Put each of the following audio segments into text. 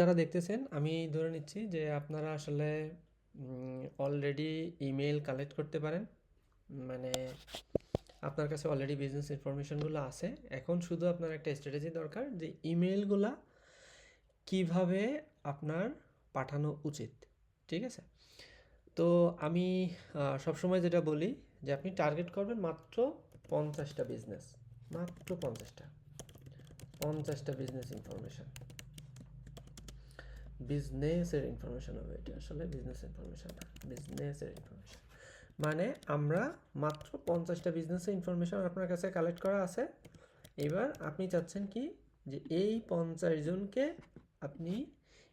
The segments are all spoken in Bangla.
যারা দেখতেছেন, আমি ধরে নিচ্ছি যে আপনারা আসলে অলরেডি ইমেল কালেক্ট করতে পারেন। মানে আপনার কাছে অলরেডি বিজনেস ইনফরমেশনগুলো আছে। এখন শুধু আপনার একটা স্ট্র্যাটেজি দরকার যে ইমেলগুলা কীভাবে আপনার পাঠানো উচিত, ঠিক আছে? তো আমি সবসময় যেটা বলি যে আপনি টার্গেট করবেন মাত্র পঞ্চাশটা বিজনেস মাত্র পঞ্চাশটা পঞ্চাশটা বিজনেস ইনফরমেশন বিজনেসের ইনফরমেশন হবে এটা আসলে বিজনেস ইনফরমেশন বিজনেসের ইনফরমেশন মানে আমরা মাত্র পঞ্চাশটা বিজনেসের ইনফরমেশন আপনার কাছে কালেক্ট করা আছে। এবার আপনি চাচ্ছেন কি যে এই পঞ্চাশ জনকে আপনি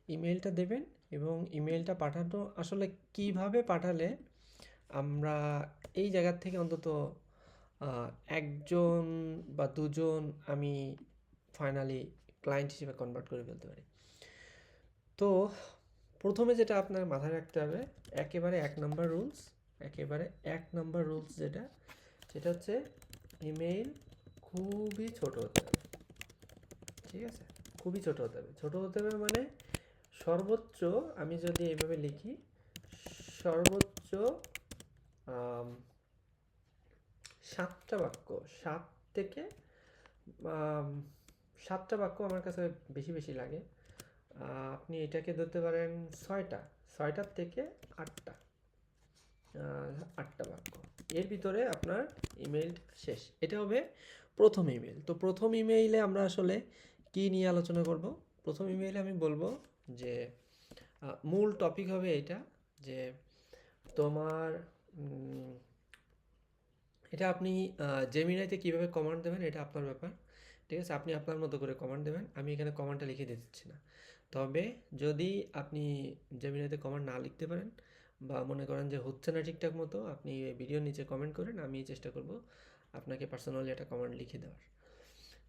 ইমেলটা দেবেন এবং ইমেলটা পাঠানো আসলে কীভাবে পাঠালে আমরা এই জায়গার থেকে অন্তত একজন বা দুজন আমি ফাইনালি ক্লায়েন্ট হিসেবে কনভার্ট করে ফেলতে পারি। তো প্রথমে যেটা আপনার মাথায় রাখতে হবে, একেবারে এক নাম্বার রুলস একেবারে এক নাম্বার রুলস যেটা, সেটা হচ্ছে ইমেইল খুবই ছোট হতে হবে। ঠিক আছে? খুবই ছোট হতে হবে। ছোট হতে হবে মানে সর্বোচ্চ আমি যদি এইভাবে লিখি, সর্বোচ্চ সাতটা বাক্য, সাত থেকে সাতটা বাক্য আমার কাছে বেশি বেশি লাগে। আপনি এটাকে ধরতে পারেন ছয়টা। ছয়টার থেকে আটটা। আটটা বাক্য। এর ভিতরে আপনার ইমেইল শেষ। এটা হবে প্রথম ইমেইল। তো প্রথম ইমেইলে আমরা আসলে কি নিয়ে আলোচনা করব? প্রথম ইমেইলে আমি বলব যে মূল টপিক হবে এটা যে, তোমার এটা আপনি জেমিনাইতে কীভাবে কমান্ড দেবেন এটা আপনার ব্যাপার। ঠিক আছে? আপনি আপনার মতো করে কমান্ড দেবেন। আমি এখানে কমান্ডটা লিখে দিচ্ছি না। তবে যদি আপনি জেমিনাইতে কমান্ড না লিখতে পারেন বা মনে করেন যে হচ্ছে না ঠিকঠাক মতো, আপনি এই ভিডিওর নিচে কমেন্ট করেন আমি চেষ্টা করব আপনাকে পার্সোনালি একটা কমান্ড লিখে দেওয়ার।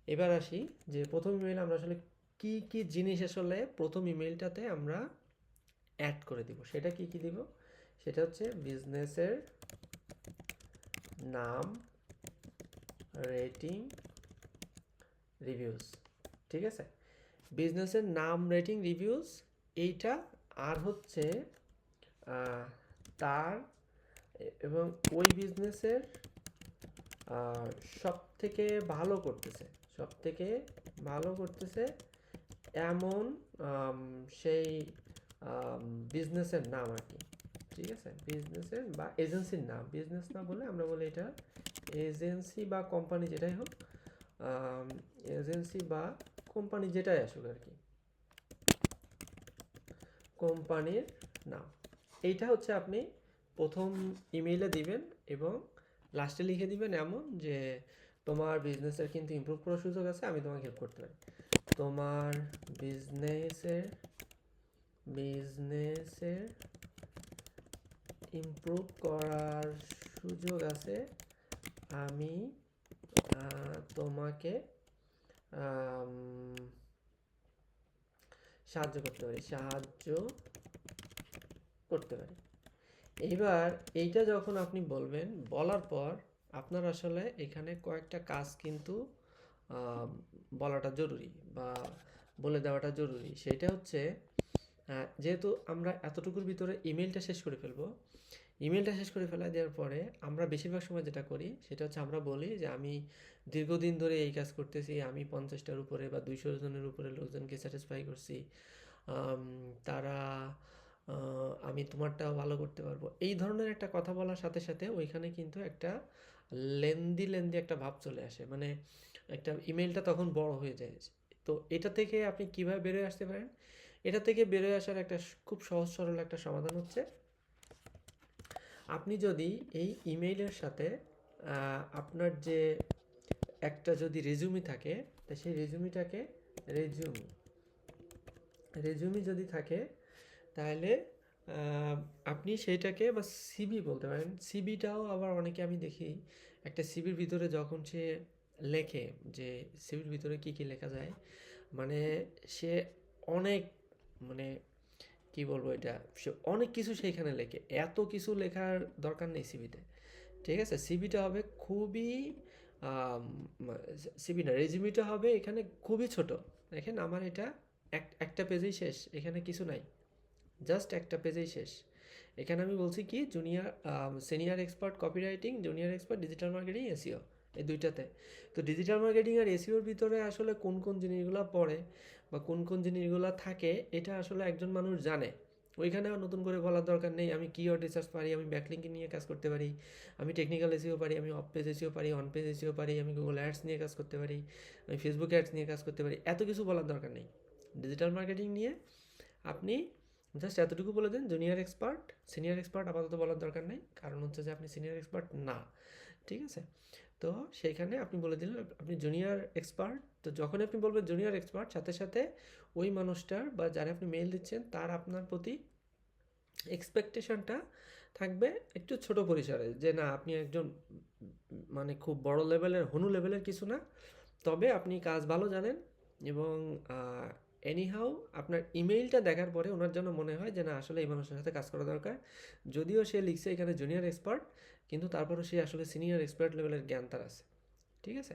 এবার আসি যে প্রথম ইমেইল আমরা আসলে কি কি জিনিস আসলে প্রথম ইমেইলটাতে আমরা অ্যাড করে দিব? সেটা কি কি দিব? সেটা হচ্ছে বিজনেসের নাম রেটিং রিভিউজ ঠিক আছে? বিজনেসের নাম রেটিং রিভিউজ এইটা, আর হচ্ছে তার, এবং ওই বিজনেসের সব থেকে ভালো করতেছে সব থেকে ভালো করতেছে এমন সেই বিজনেসের নাম আর কি, ঠিক আছে? বিজনেসের বা এজেন্সির নাম বিজনেস না বলে আমরা বলি এটা এজেন্সি বা কোম্পানি যেটাই হোক এজেন্সি বা কোম্পানি যেটাই আসুক আর কি। কোম্পানির নাম। এইটা হচ্ছে আপনি প্রথম ইমেইলে দিবেন এবং লাস্টে লিখে দিবেন এমন যে, তোমার বিজনেসের কিন্তু ইমপ্রুভ করার সুযোগ আছে, আমি তোমাকে হেল্প করতে পারি। তোমার বিজনেসের বিজনেসের ইমপ্রুভ করার সুযোগ আছে, আমি তোমাকে সাহায্য করতে পারি, সাহায্য করতে পারি। এইবার এইটা যখন আপনি বলবেন, বলার পর আপনার আসলে এখানে কয়েকটা কাজ কিন্তু বলাটা জরুরি বা বলে দেওয়াটা জরুরি। সেটা হচ্ছে যেহেতু আমরা এতটুকুর ভিতরে ইমেলটা শেষ করে ফেলব ইমেলটা শেষ করে ফেলা দেওয়ার পরে আমরা বেশিরভাগ সময় যেটা করি, সেটা হচ্ছে আমরা বলি যে আমি দীর্ঘদিন ধরে এই কাজ করতেছি, আমি পঞ্চাশটার উপরে বা দুইশো জনের উপরে লোকজনকে স্যাটিসফাই করছি তারা আমি তোমারটাও ভালো করতে পারব। এই ধরনের একটা কথা বলার সাথে সাথে ওইখানে কিন্তু একটা লেন্দি লেন্দি একটা ভাব চলে আসে। মানে একটা ইমেলটা তখন বড় হয়ে যায়। তো এটা থেকে আপনি কীভাবে বেরোয় আসতে পারেন? এটা থেকে বেরোয় আসার একটা খুব সহজ সরল একটা সমাধান হচ্ছে আপনি যদি এই ইমেইলের সাথে আপনার যে একটা যদি রেজুমি থাকে, তা সেই রেজুমিটাকে রেজুমি রেজুমি যদি থাকে, তাহলে আপনি সেইটাকে বা সিবি বলতে পারেন সিবিটাও আবার অনেকে আমি দেখি, একটা সিবির ভিতরে যখন সে লেখে, যে সিবির ভিতরে কি কি লেখা যায় মানে সে অনেক মানে কি বলব এটা? সে অনেক কিছু সেইখানে লেখে। এত কিছু লেখার দরকার নেই সিবিতে ঠিক আছে? সিবিটা হবে খুবই সিবি না রেজিমিটা হবে এখানে খুবই ছোট। দেখেন আমার এটা এক, একটা পেজেই শেষ। এখানে কিছু নাই। জাস্ট একটা পেজেই শেষ। এখানে আমি বলছি কি junior senior expert copywriting junior expert digital marketing SEO এই দুইটাতে। তো ডিজিটাল মার্কেটিং আর এসিওর ভিতরে আসলে কোন কোন জিনিসগুলো পড়ে? বা কোন কোন জিনিসগুলো থাকে, এটা আসলে একজন মানুষ জানে। ওইখানে আর নতুন করে বলার দরকার নেই। আমি কিওয়ার্ড রিসার্চ পারি, আমি ব্যাকলিঙ্কিং নিয়ে কাজ করতে পারি, আমি টেকনিক্যাল এসিও পারি, আমি অফ পেজ এসিও পারি অন পেজ এসিও পারি, আমি গুগল অ্যাডস নিয়ে কাজ করতে পারি, আমি ফেসবুক অ্যাডস নিয়ে কাজ করতে পারি, এত কিছু বলার দরকার নেই। ডিজিটাল মার্কেটিং নিয়ে আপনি জাস্ট এতটুকু বলে দেন জুনিয়র এক্সপার্ট সিনিয়র এক্সপার্ট আপাতত বলার দরকার নেই, কারণ হচ্ছে যে আপনি সিনিয়র এক্সপার্ট না, ঠিক আছে? তো সেইখানে আপনি বলে দিলেন, আপনি জুনিয়র এক্সপার্ট তো যখন আপনি বলবেন জুনিয়র এক্সপার্ট সাথে সাথে ওই মানুষটার বা যারা আপনি মেল দিচ্ছেন, তার আপনার প্রতি এক্সপেকটেশনটা থাকবে একটু ছোট পরিসরে যে না, আপনি একজন মানে খুব বড় লেভেলের হনু লেভেলের কিছু না। তবে আপনি কাজ ভালো জানেন এবং এনিহাউ আপনার ইমেইলটা দেখার পরে ওনার জন্য মনে হয় যে না, আসলে এই মানুষের সাথে কাজ করা দরকার। যদিও সে লিখছে এখানে জুনিয়র এক্সপার্ট কিন্তু তারপরেও সে আসলে সিনিয়র এক্সপার্ট লেভেলের জ্ঞান তার আছে। ঠিক আছে?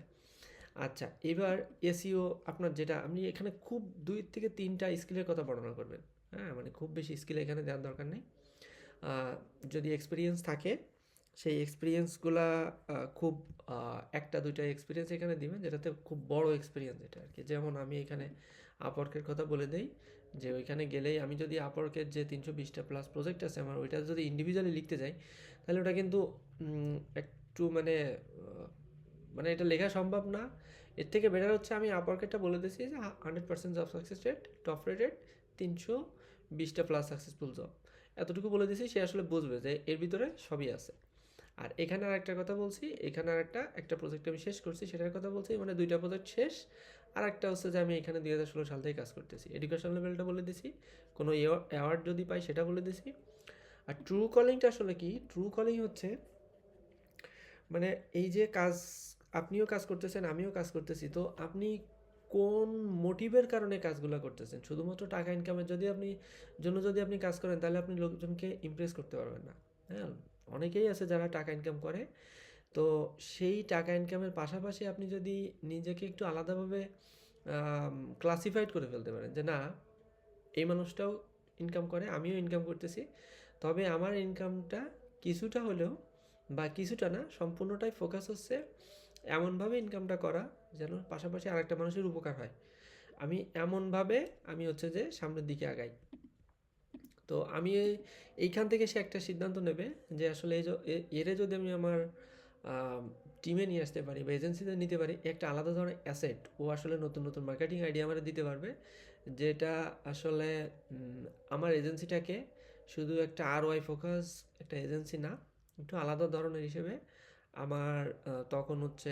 আচ্ছা এবার এসিও আপনার যেটা, আপনি এখানে খুব দুই থেকে তিনটা স্কিলের কথা বর্ণনা করবেন। হ্যাঁ মানে খুব বেশি স্কিল এখানে দেওয়ার দরকার নেই। যদি এক্সপিরিয়েন্স থাকে, সেই এক্সপিরিয়েন্সগুলা খুব একটা দুইটা এক্সপিরিয়েন্স এখানে দিবেন, যেটাতে খুব বড় এক্সপিরিয়েন্স এটা আর কি যেমন আমি এখানে আপওয়ার্কের কথা বলে দেই, যে ওইখানে গেলেই আমি যদি আপওয়ার্কের যে তিনশো বিশটা প্লাস প্রজেক্ট আছে, আমার ওইটা যদি ইন্ডিভিজুয়ালি লিখতে যাই তাহলে ওটা কিন্তু একটু মানে মানে এটা লেখা সম্ভব না। এর থেকে বেটার হচ্ছে আমি আপওয়ার্কেরটা বলে দিয়েছি যে hundred percent job success rate top rated তিনশো বিশটা প্লাস সাকসেসফুল জব এতটুকু বলে দিয়েছি, সে আসলে বুঝবে যে এর ভিতরে সবই আছে। আর এখানে আর একটা কথা বলছি, এখানে আর একটা একটা প্রজেক্ট আমি শেষ করছি, সেটার কথা বলছি মানে দুইটা প্রজেক্ট শেষ। আর একটা হচ্ছে যে আমি এখানে দুই হাজার ষোলো সাল থেকে কাজ করতেছি। এডুকেশন লেভেলটা বলে দিছি কোনো অ্যাওয়ার্ড যদি পাই সেটা বলে দিছি আর ট্রু কলিংটা আসলে কি? ট্রু কলিং হচ্ছে মানে এই যে কাজ, আপনিও কাজ করতেছেন, আমিও কাজ করতেছি, তো আপনি কোন মোটিভের কারণে কাজগুলো করতেছেন? শুধুমাত্র টাকা ইনকামের যদি আপনি, জন্য যদি আপনি কাজ করেন, তাহলে আপনি লোকজনকে ইমপ্রেস করতে পারবেন না। হ্যাঁ অনেকেই আছে যারা টাকা ইনকাম করে, তো সেই টাকা ইনকামের পাশাপাশি আপনি যদি নিজেকে একটু আলাদাভাবে ক্লাসিফাইড করে ফেলতে পারেন যে না, এই মানুষটাও ইনকাম করে, আমিও ইনকাম করতেছি তবে আমার ইনকামটা কিছুটা হলেও বা কিছুটা না, সম্পূর্ণটাই ফোকাস হচ্ছে এমনভাবে ইনকামটা করা যেন পাশাপাশি আরেকটা মানুষের উপকার হয়। আমি এমনভাবে আমি হচ্ছে যে সামনের দিকে আগাই। তো আমি এইখান থেকে সে একটা সিদ্ধান্ত নেবে যে আসলে এই এরে যদি আমি আমার টিমে নিয়ে আসতে পারি বা এজেন্সিতে নিতে পারি, একটা আলাদা ধরনের অ্যাসেট ও আসলে নতুন নতুন মার্কেটিং আইডিয়া আমার দিতে পারবে, যেটা আসলে আমার এজেন্সিটাকে শুধু একটা আর ওয়াই ফোকাস একটা এজেন্সি না, একটু আলাদা ধরনের হিসেবে আমার তখন হচ্ছে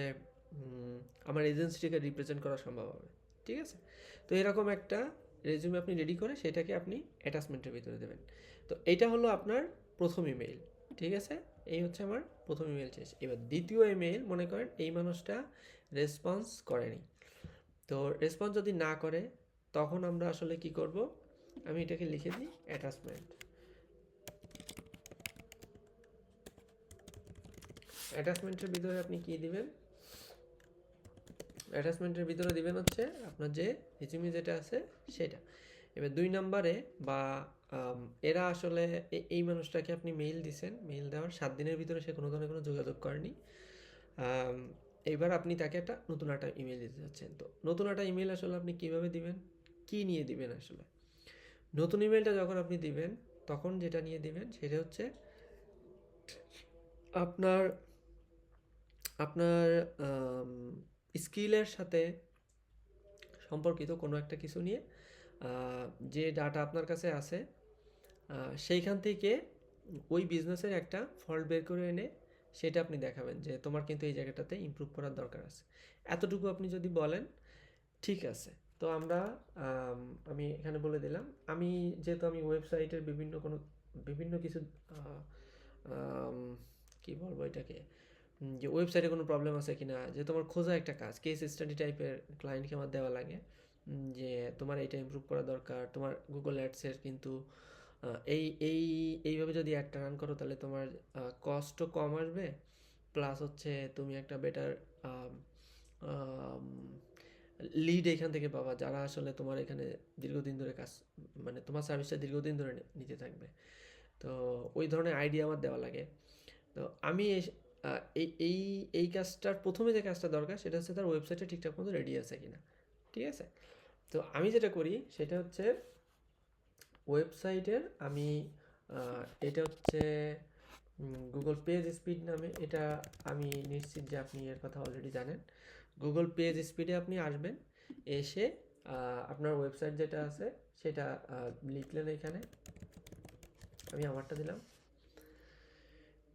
আমার এজেন্সিটাকে রিপ্রেজেন্ট করা সম্ভব হবে, ঠিক আছে? তো এরকম একটা রেজিউমে আপনি রেডি করে সেটাকে আপনি অ্যাটাচমেন্টের ভিতরে দেবেন। তো এটা হলো আপনার প্রথম ইমেইল ঠিক আছে? এই হচ্ছে আমার প্রথম ইমেল শেষ। এবার দ্বিতীয় ইমেইল মনে করেন, এই মানুষটা রেসপন্স করেনি। তো রেসপন্স যদি না করে, তখন আমরা আসলে কি করব? আমি এটাকে লিখে দিই অ্যাটাচমেন্ট অ্যাটাচমেন্টের ভিতরে আপনি কি দিবেন? অ্যাটাচমেন্টের ভিতরে দিবেন হচ্ছে আপনার যে রিজিউমি যেটা আছে সেটা। এবার দুই নম্বরে বা এরা আসলে এই মানুষটাকে আপনি মেইল দিছেন। মেইল দেওয়ার সাত দিনের ভিতরে সে কোনো ধরনের কোনো যোগাযোগ করেনি। এবার আপনি তাকে একটা নতুন একটা ইমেল দিতে যাচ্ছেন। তো নতুন একটা ইমেল আসলে আপনি কীভাবে দিবেন? কি নিয়ে দিবেন আসলে? নতুন ইমেলটা যখন আপনি দিবেন, তখন যেটা নিয়ে দিবেন সেটা হচ্ছে আপনার আপনার স্কিলের সাথে সম্পর্কিত কোনো একটা কিছু নিয়ে যে ডাটা আপনার কাছে আছে সেইখান থেকে ওই বিজনেসের একটা ফল্ট বের করে এনে সেটা আপনি দেখাবেন যে তোমার কিন্তু এই জায়গাটাতে ইম্প্রুভ করার দরকার আছে। এতটুকু আপনি যদি বলেন, ঠিক আছে। তো আমরা, আমি এখানে বলে দিলাম, আমি যেহেতু আমি ওয়েবসাইটের বিভিন্ন কোনো, বিভিন্ন কিছু কি বলব এটাকে? যে ওয়েবসাইটে কোনো প্রবলেম আছে কি না যে তোমার খোঁজা একটা কাজ কেস স্টাডি টাইপের ক্লায়েন্টকে আমার দেওয়া লাগে যে তোমার এটা ইম্প্রুভ করা দরকার, তোমার গুগল অ্যাডসের কিন্তু এই এই, এইভাবে যদি অ্যাডটা রান করো, তাহলে তোমার কস্টও কম আসবে প্লাস হচ্ছে তুমি একটা বেটার লিড এখান থেকে পাবা, যারা আসলে তোমার এখানে দীর্ঘদিন ধরে কাজ মানে তোমার সার্ভিসটা দীর্ঘদিন ধরে নিতে থাকবে। তো ওই ধরনের আইডিয়া আমার দেওয়া লাগে। তো আমি এই এই এই কাজটার প্রথমে যে কাজটা দরকার সেটা হচ্ছে তার ওয়েবসাইটটা ঠিকঠাক মতো রেডি আছে কিনা, ঠিক আছে? তো আমি যেটা করি সেটা হচ্ছে ওয়েবসাইটের আমি এটা হচ্ছে গুগল পেজ স্পিড নামে, এটা আমি নিশ্চিত যে আপনি এর কথা অলরেডি জানেন। গুগল পেজ স্পিডে আপনি আসবেন, এসে আপনার ওয়েবসাইট যেটা আছে সেটা লিখলেন এখানে। আমি আমারটা দিলাম।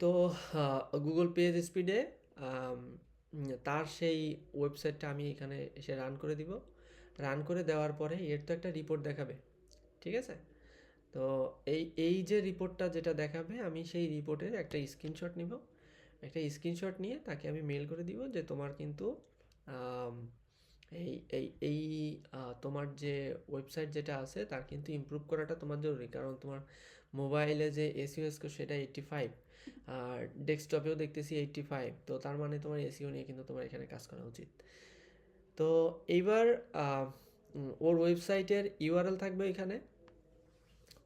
তো গুগল পেজ স্পিডে তার সেই ওয়েবসাইটটা আমি এখানে এসে রান করে দিব। রান করে দেওয়ার পরে এর তো একটা রিপোর্ট দেখাবে, ঠিক আছে? তো, এই এই যে রিপোর্টটা যেটা দেখাবে, আমি সেই রিপোর্টের একটা স্ক্রিনশট নিব। একটা স্ক্রিনশট নিয়ে তাকে আমি মেল করে দিব যে তোমার কিন্তু এই এই এই তোমার যে ওয়েবসাইট যেটা আছে, তার কিন্তু ইমপ্রুভ করাটা তোমার জরুরি। কারণ তোমার মোবাইলে যে স্কোর সেটা এইট্টি ফাইভ আর ডেস্কটপেও দেখতেছি এইট্টি ফাইভ তো তার মানে তোমার এসিও নিয়ে কিন্তু তোমার এখানে কাজ করা উচিত। তো এইবার ওর ওয়েবসাইটের ইউআরএল থাকবে এখানে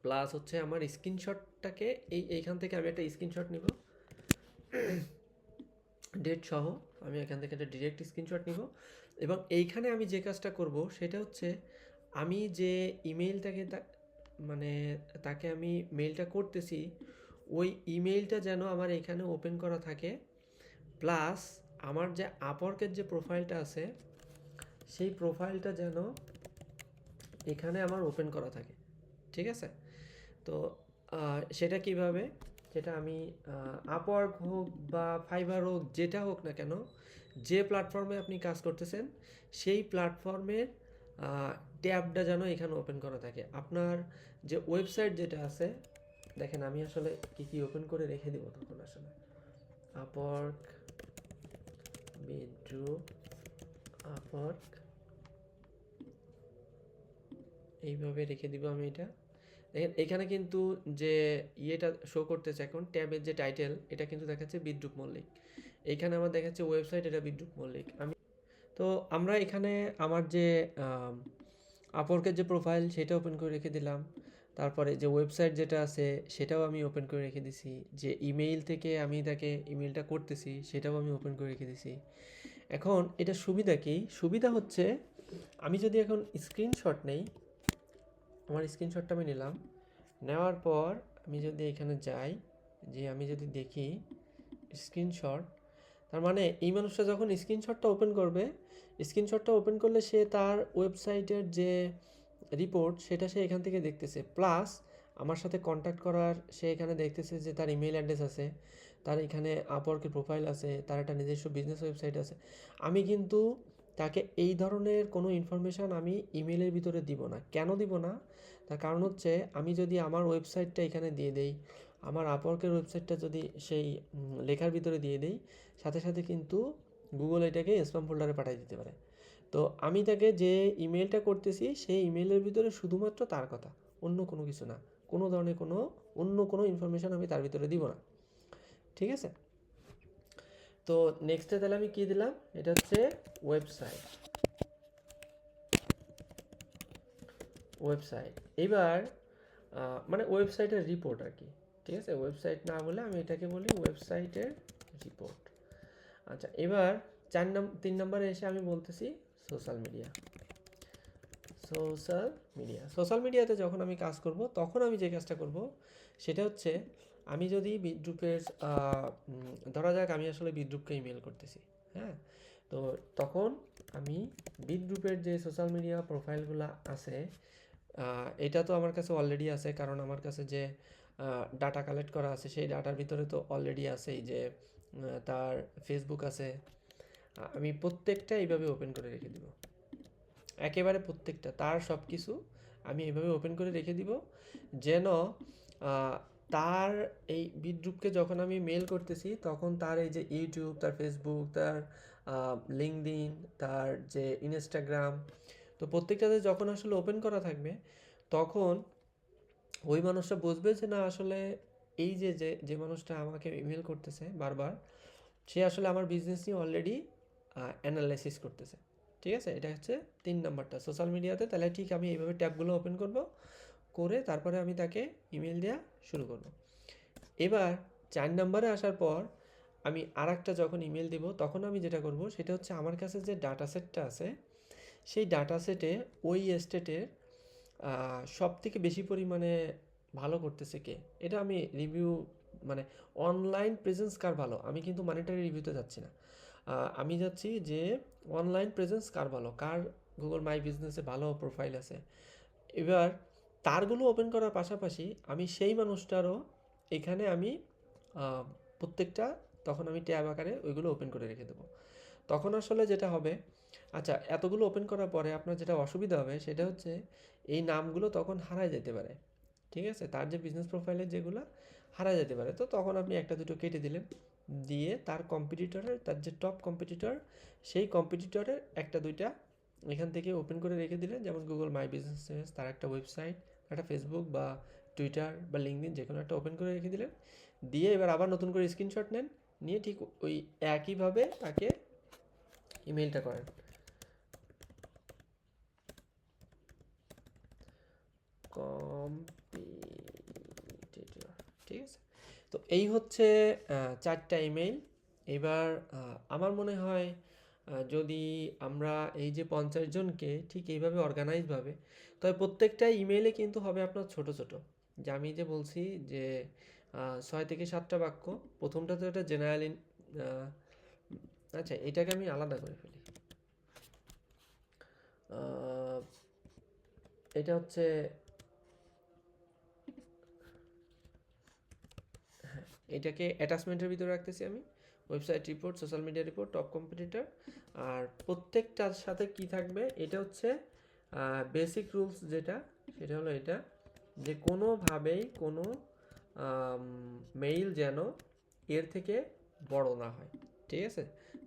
প্লাস হচ্ছে আমার স্ক্রিনশটটাকে এই, এইখান থেকে আমি একটা স্ক্রিনশট নিব। ডেট সহ আমি এখান থেকে একটা ডিরেক্ট স্ক্রিনশট নিব। এবং এইখানে আমি যে কাজটা করব সেটা হচ্ছে, আমি যে ইমেইলটাকে মানে তাকে আমি মেইলটা করতেছি ওই ইমেইলটা যেন আমার এখানে ওপেন করা থাকে। প্লাস আমার যে আপওয়ার্কের যে প্রোফাইলটা আছে, সেই প্রোফাইলটা যেন এখানে আমার ওপেন করা থাকে। ঠিক আছে? তো সেটা কীভাবে? সেটা আমি আপওয়ার্ক হোক বা ফাইবার হোক, যেটা হোক না কেন, যে প্ল্যাটফর্মে আপনি কাজ করতেছেন, সেই প্ল্যাটফর্মের ট্যাবটা যেন এখানে ওপেন করা থাকে। আপনার যে ওয়েবসাইট যেটা আছে দেখেন, আমি আসলে কি কি ওপেন করে রেখে দেবো তখন আসলে। আপওয়ার্ক বিড্রু আপওয়ার্ক এইভাবে রেখে দিব আমি এটা। দেখেন, এখানে কিন্তু যে ইয়েটা শো করতেছে এখন, ট্যাবের যে টাইটেল এটা কিন্তু দেখাচ্ছে বিদ্রুপ মল্লিক। এখানে আমার দেখাচ্ছে ওয়েবসাইট এটা বিদ্রুপ মল্লিক। আমি তো আমরা এখানে আমার যে আপওয়ার্কের যে প্রোফাইল সেটা ওপেন করে রেখে দিলাম। তারপরে যে ওয়েবসাইট যেটা আছে, সেটাও আমি ওপেন করে রেখে দিছি। যে ইমেইল থেকে আমি তাকে ইমেইলটা করতেছি, সেটাও আমি ওপেন করে রেখে দিছি। এখন এটা সুবিধা কি? সুবিধা হচ্ছে, আমি যদি এখন স্ক্রিনশট নেই, আমার স্ক্রিনশটটা আমি নিলাম। নেওয়ার পর আমি যদি এখানে যাই, যে আমি যদি দেখি স্ক্রিনশট তার মানে এই মানুষটা যখন স্ক্রিনশটটা ওপেন করবে স্ক্রিনশটটা ওপেন করলে সে তার ওয়েবসাইটের যে রিপোর্ট সেটা সে এখান থেকে দেখতেছে। প্লাস আমার সাথে কন্ট্যাক্ট করার সে এখানে দেখতেছে যে তার ইমেল অ্যাড্রেস আছে, তার এখানে আপওয়ার্কের প্রোফাইল আছে, তার একটা নিজস্ব বিজনেস ওয়েবসাইট আছে। আমি কিন্তু তাকে এই ধরনের কোনো ইনফরমেশান আমি ইমেলের ভিতরে দিব না। কেন দিব না? তার কারণ হচ্ছে আমি যদি আমার ওয়েবসাইটটা এখানে দিয়ে দেই, আমার আপওয়ার্কের ওয়েবসাইটটা যদি সেই লেখার ভিতরে দিয়ে দেই, সাথে সাথে কিন্তু গুগল এটাকে স্প্যাম ফোল্ডারে পাঠিয়ে দিতে পারে। তো আমি তাকে যে ইমেলটা করতেছি, সেই ইমেলের ভিতরে শুধুমাত্র তার কথা, অন্য কোনো কিছু না। কোনো ধরনের কোনো, অন্য কোনো ইনফরমেশান আমি তার ভিতরে দিব না। ঠিক আছে? তো নেক্সটে তাহলে আমি কী দিলাম? এটা হচ্ছে ওয়েবসাইট ওয়েবসাইট এবার মানে ওয়েবসাইটের রিপোর্ট আর কি। ঠিক আছে? ওয়েবসাইট না বলে আমি এটাকে বলি ওয়েবসাইটের রিপোর্ট আচ্ছা এবার চার নাম, তিন নম্বরে এসে আমি বলতেছি social media. Social media. Social মিডিয়াতে যখন আমি কাজ করব, তখন আমি যে কাজটা করব, সেটা হচ্ছে আমি যদি বিদ্রুপের ধরা যাক আমি আসলে বিদ্রুপকে ইমেল করতেছি হ্যাঁ? তো তখন আমি বিদ্রুপের যে সোশ্যাল মিডিয়া প্রোফাইলগুলো আছে এটা তো আমার কাছে অলরেডি আছে, কারণ আমার কাছে যে ডাটা কালেক্ট করা আছে, সেই ডাটার ভিতরে তো অলরেডি আছেই যে তার ফেসবুক আছে আমি প্রত্যেকটা এইভাবে ওপেন করে রেখে দিব। একেবারে প্রত্যেকটা, তার সব কিছু আমি এভাবে ওপেন করে রেখে দিব, যেন তার এই বিদ্রুপকে যখন আমি মেল করতেছি, তখন তার এই যে ইউটিউব তার ফেসবুক তার লিঙ্কডিন তার যে ইনস্টাগ্রাম তো প্রত্যেকটাতে যখন আসলে ওপেন করা থাকবে, তখন ওই মানুষটা বুঝবে যে, না, আসলে এই যে যে যে মানুষটা আমাকে ইমেল করতেছে বারবার, সে আসলে আমার বিজনেস নিয়ে অলরেডি অ্যানালাইসিস করতেছে। ঠিক আছে? এটা হচ্ছে তিন নাম্বারটা। সোশ্যাল মিডিয়াতে তাহলে ঠিক আমি এইভাবে ট্যাবগুলো ওপেন করব, করে তারপরে আমি তাকে ইমেল দেওয়া শুরু করব। এবার চার নাম্বারে আসার পর আমি আর যখন ইমেল দিব, তখন আমি যেটা করব, সেটা হচ্ছে আমার কাছে যে ডাটা সেটটা আছে, সেই ডাটা সেটে ওই স্টেটের সব থেকে বেশি পরিমাণে ভালো করতেছে কে? এটা আমি রিভিউ মানে অনলাইন প্রেজেন্স কার ভালো? আমি কিন্তু মানিটারি রিভিউতে যাচ্ছি না। আমি যাচ্ছি যে অনলাইন প্রেজেন্স কার ভালো? কার গুগল মাই বিজনেসে ভালো প্রোফাইল আছে? এবার তারগুলো ওপেন করার পাশাপাশি আমি সেই মানুষটারও এখানে আমি প্রত্যেকটা তখন আমি ট্যাব আকারে ওইগুলো ওপেন করে রেখে দেবো। তখন আসলে যেটা হবে আচ্ছা এতগুলো ওপেন করার পরে আপনার যেটা অসুবিধা হবে সেটা হচ্ছে এই নামগুলো তখন হারায় যেতে পারে। ঠিক আছে? তার যে বিজনেস প্রোফাইলের যেগুলো হারায় যেতে পারে। তো তখন আপনি একটা দুটো কেটে দিলেন। দিয়ে তার কম্পিটিটরের তার যে টপ কম্পিটিটর সেই কম্পিটিটরের একটা, দুইটা এখান থেকে ওপেন করে রেখে দিলেন। যেমন গুগল মাই বিজনেস তার একটা ওয়েবসাইট একটা ফেসবুক বা টুইটার বা লিঙ্কডিন যে কোনো একটা ওপেন করে রেখে দিলেন। দিয়ে এবার আবার নতুন করে স্ক্রিনশট নেন, নিয়ে ঠিক ওই একইভাবে তাকে ইমেলটা করেন। কম্পিটিটর ঠিক আছে? তো এই হচ্ছে চারটা ইমেইল এবার আমার মনে হয় যদি আমরা এই যে পঞ্চাশ জনকে ঠিক এইভাবে অর্গানাইজভাবে তবে প্রত্যেকটা ইমেইলে কিন্তু হবে আপনার ছোট ছোট। যে আমি যে বলছি যে ছয় থেকে সাতটা বাক্য, প্রথমটা তো এটা জেনারেল আচ্ছা এটাকে আমি আলাদা করে ফেলি। এটা হচ্ছে এটাকে অ্যাটাচমেন্টের ভিতরে রাখতেছি আমি। Website report social media report top competitor আর প্রত্যেকটার সাথে কি থাকবে? এটা হচ্ছে বেসিক রুলস যেটা, সেটা হলো এটা যে কোনোভাবেই কোনো মেইল যেন এর থেকে বড় না হয়। ঠিক আছে?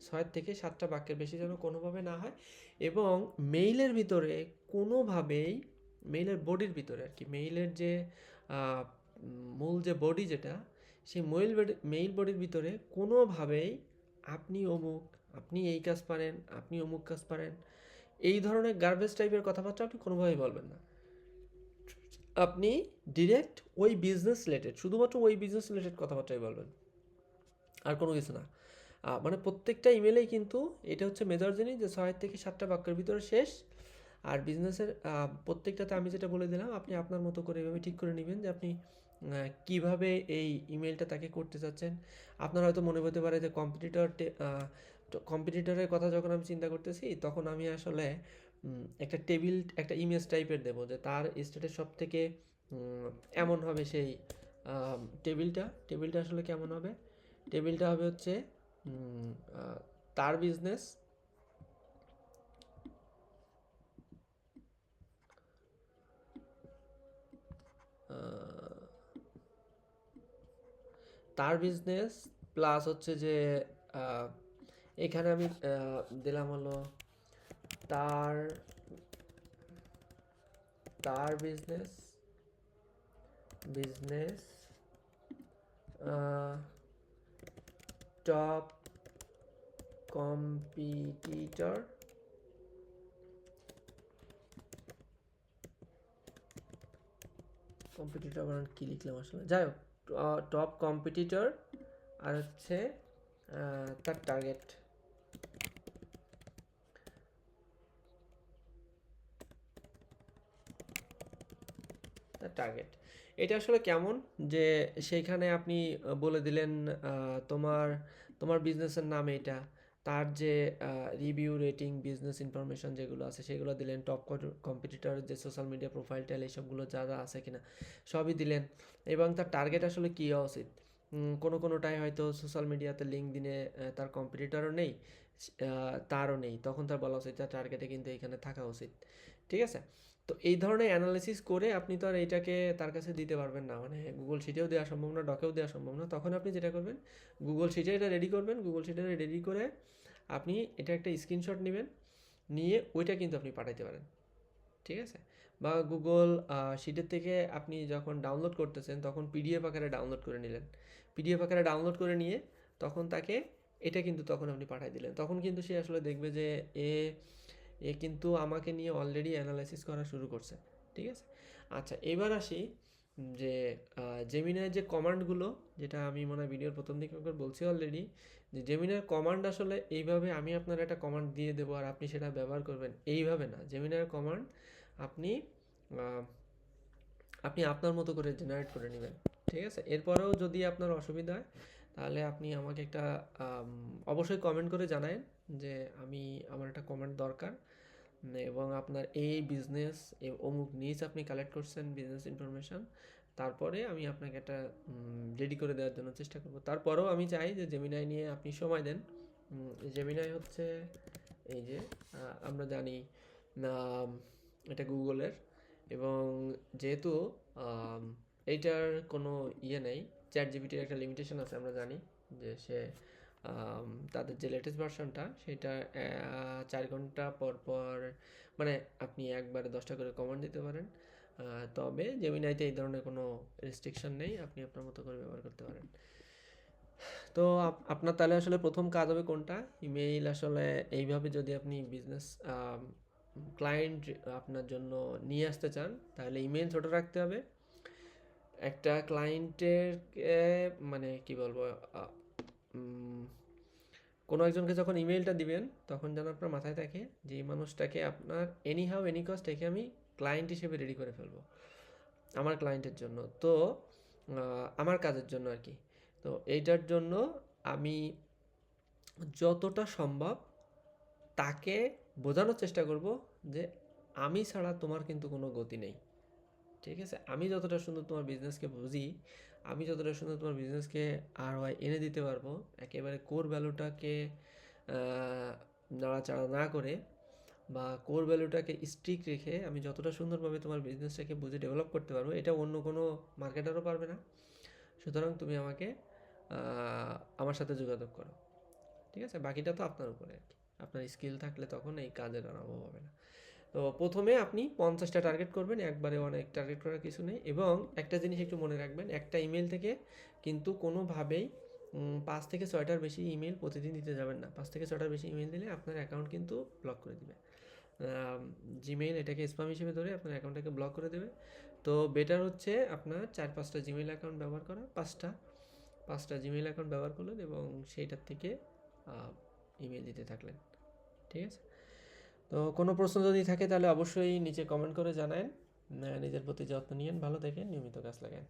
ছয় থেকে সাতটা বাক্যের বেশি যেন কোনোভাবে না হয় এবং মেইলের ভিতরে কোনোভাবেই মেইলের বডির ভিতরে আর কি মেইলের যে মূল যে বডি যেটা সেই মেইল বডি মেইল বডির ভিতরে কোনোভাবেই আপনি অমুক, আপনি এই কাজ পারেন, আপনি অমুক কাজ পারেন, এই ধরনের গার্বেজ টাইপের কথাবার্তা আপনি কোনোভাবেই বলবেন না। আপনি ডিরেক্ট ওই বিজনেস রিলেটেড শুধুমাত্র ওই বিজনেস রিলেটেড কথাবার্তাই বলবেন। আর কোনো কিছু না। মানে প্রত্যেকটা ইমেলেই কিন্তু এটা হচ্ছে মেজর জিনিস যে ছয় থেকে সাতটা বাক্যের ভিতরে শেষ। আর বিজনেসের প্রত্যেকটাতে আমি যেটা বলে দিলাম, আপনি আপনার মতো করে এভাবে ঠিক করে নেবেন যে আপনি কীভাবে এই ইমেলটা তাকে করতে চাচ্ছেন? আপনার হয়তো মনে হতে পারে যে কম্পিটিটর কম্পিটিটরের কথা যখন আমি চিন্তা করতেছি, তখন আমি আসলে একটা টেবিল একটা ইমেজ টাইপের দেবো যে তার স্টেটের সব থেকে এমন হবে সেই টেবিলটা টেবিলটা আসলে কেমন হবে? টেবিলটা হবে হচ্ছে তার বিজনেস তার বিজনেস প্লাস হচ্ছে যে এখানে আমি দিলাম হলো তার তার business business top competitor competitor কি লিখলাম আসলে? যাই হোক। টপ কম্পিটিটর আর হচ্ছে তার টার্গেট টার্গেট এটা আসলে কেমন যে সেইখানে আপনি বলে দিলেন তোমার তোমার বিজনেসের নাম এটা? তার যে রিভিউ রেটিং বিজনেস ইনফরমেশন যেগুলো আছে, সেগুলো দিলেন টপ কম্পিটিটর যে সোশ্যাল মিডিয়া প্রোফাইল টেল এইসবগুলো যা যা আছে কিনা, সবই দিলেন। এবং তার টার্গেট আসলে কী হওয়া উচিত কোনো কোনোটাই হয়তো সোশ্যাল মিডিয়াতে লিঙ্ক দিনে তার কম্পিটিটরও নেই তারও নেই, তখন তার বলা উচিত তার টার্গেটে কিন্তু এখানে থাকা উচিত। ঠিক আছে? তো এই ধরনের অ্যানালাইসিস করে আপনি তো আর এইটাকে তার কাছে দিতে পারবেন না। মানে গুগল শিটেও দেওয়া সম্ভব না ডকেও দেওয়া সম্ভব না। তখন আপনি যেটা করবেন গুগল শিটে এটা রেডি করবেন। গুগল শিটে রেডি করে আপনি এটা একটা স্ক্রিনশট নেবেন, নিয়ে ওইটা কিন্তু আপনি পাঠাইতে পারেন। ঠিক আছে? বা গুগল শিটের থেকে আপনি যখন ডাউনলোড করতেছেন, তখন পিডিএফ আকারে ডাউনলোড করে নিলেন। পিডিএফ আকারে ডাউনলোড করে নিয়ে তখন তাকে এটা কিন্তু তখন আপনি পাঠিয়ে দিলেন। তখন কিন্তু সে আসলে দেখবে যে এ এ কিন্তু আমাকে নিয়ে অলরেডি অ্যানালাইসিস করা শুরু করছে, ঠিক আছে? আচ্ছা এবার আসি যে জেমিনার যে কমান্ডগুলো যেটা আমি মনে হয় ভিডিওর প্রথম দিকে বলছি অলরেডি যে জেমিনার কমান্ড আসলে এইভাবে আমি আপনার একটা কমান্ড দিয়ে দেবো আর আপনি সেটা ব্যবহার করবেন এইভাবে না। জেমিনার কমান্ড আপনি আপনি আপনার মতো করে জেনারেট করে নেবেন, ঠিক আছে? এরপরেও যদি আপনার অসুবিধা হয়, তাহলে আপনি আমাকে একটা অবশ্যই কমেন্ট করে জানায়েন। যে আমি, আমার একটা কমেন্ট দরকার। এবং আপনার এই বিজনেস অমুক নিজ আপনি কালেক্ট করছেন বিজনেস ইনফরমেশন তারপরে আমি আপনাকে একটা রেডি করে দেওয়ার জন্য চেষ্টা করব। তারপরেও আমি চাই যে জেমিনাই নিয়ে আপনি সময় দেন। জেমিনাই হচ্ছে, এই যে আমরা জানি এটা গুগলের। এবং যেহেতু এইটার কোনো ইয়ে নেই চ্যাট জিবিটির একটা লিমিটেশন আছে, আমরা জানি যে সে তাদের যে লেটেস্ট ভার্সনটা সেটা চার ঘণ্টা পর পর মানে আপনি একবারে দশটা করে কমান্ড দিতে পারেন। তবে জেমিনাইতে এই ধরনের কোনো রেস্ট্রিকশন নেই, আপনি আপনার মতো করে ব্যবহার করতে পারেন। তো আপ- আপনার তাহলে আসলে প্রথম কাজ হবে কোনটা? ইমেইল আসলে এইভাবে যদি আপনি বিজনেস ক্লায়েন্ট আপনার জন্য নিয়ে আসতে চান, তাহলে ইমেল ছোট রাখতে হবে। একটা ক্লায়েন্টের মানে কি বলব কোনো একজনকে যখন ইমেলটা দিবেন, তখন যেন আপনার মাথায় থাকে যে এই মানুষটাকে আপনার এনি হাউ এনি কস্ট একে আমি ক্লায়েন্ট হিসেবে রেডি করে ফেলব। আমার ক্লায়েন্টের জন্য। তো আমার কাজের জন্য আর কি। তো এইটার জন্য আমি যতটা সম্ভব তাকে বোঝানোর চেষ্টা করব যে আমি ছাড়া তোমার কিন্তু কোনো গতি নেই। ঠিক আছে? আমি যতটা সুন্দর তোমার বিজনেসকে বুঝি আমি যতটা সুন্দর তোমার বিজনেসকে আর এনে দিতে পারব, একেবারে কোর ভ্যালুটাকে নাড়াচাড়া না করে বা কোর ভ্যালুটাকে স্ট্রিক রেখে আমি যতটা সুন্দরভাবে তোমার বিজনেসটাকে বুঝে ডেভেলপ করতে পারব, এটা অন্য কোনো মার্কেটারও পারবে না। সুতরাং তুমি আমাকে আমার সাথে যোগাযোগ করো। ঠিক আছে? বাকিটা তো আপনার উপরে আর কি। আপনার স্কিল থাকলে তখন এই কাজের অভাব হবে না। তো প্রথমে আপনি পঞ্চাশটা টার্গেট করবেন, একবারে অনেক টার্গেট করার কিছু নেই এবং একটা জিনিস একটু মনে রাখবেন, একটা ইমেল থেকে কিন্তু কোনোভাবেই পাঁচ থেকে ছয়টার বেশি ইমেল প্রতিদিন দিতে যাবেন না। পাঁচ থেকে ছয়টার বেশি ইমেল দিলে আপনার অ্যাকাউন্ট কিন্তু ব্লক করে দেবে। জিমেইল এটাকে স্প্যাম হিসেবে ধরে আপনার অ্যাকাউন্টটাকে ব্লক করে দেবে। তো বেটার হচ্ছে আপনার চার পাঁচটা জিমেইল অ্যাকাউন্ট ব্যবহার করা, পাঁচটা পাঁচটা জিমেইল অ্যাকাউন্ট ব্যবহার করলেন এবং সেইটার থেকে ইমেল দিতে থাকলেন। ঠিক আছে? তো কোনো প্রশ্ন যদি থাকে তাহলে অবশ্যই নিচে কমেন্ট করে জানান নিজের প্রতি যত্ন নিয়েন, ভালো থাকেন নিয়মিত গাছ লাগান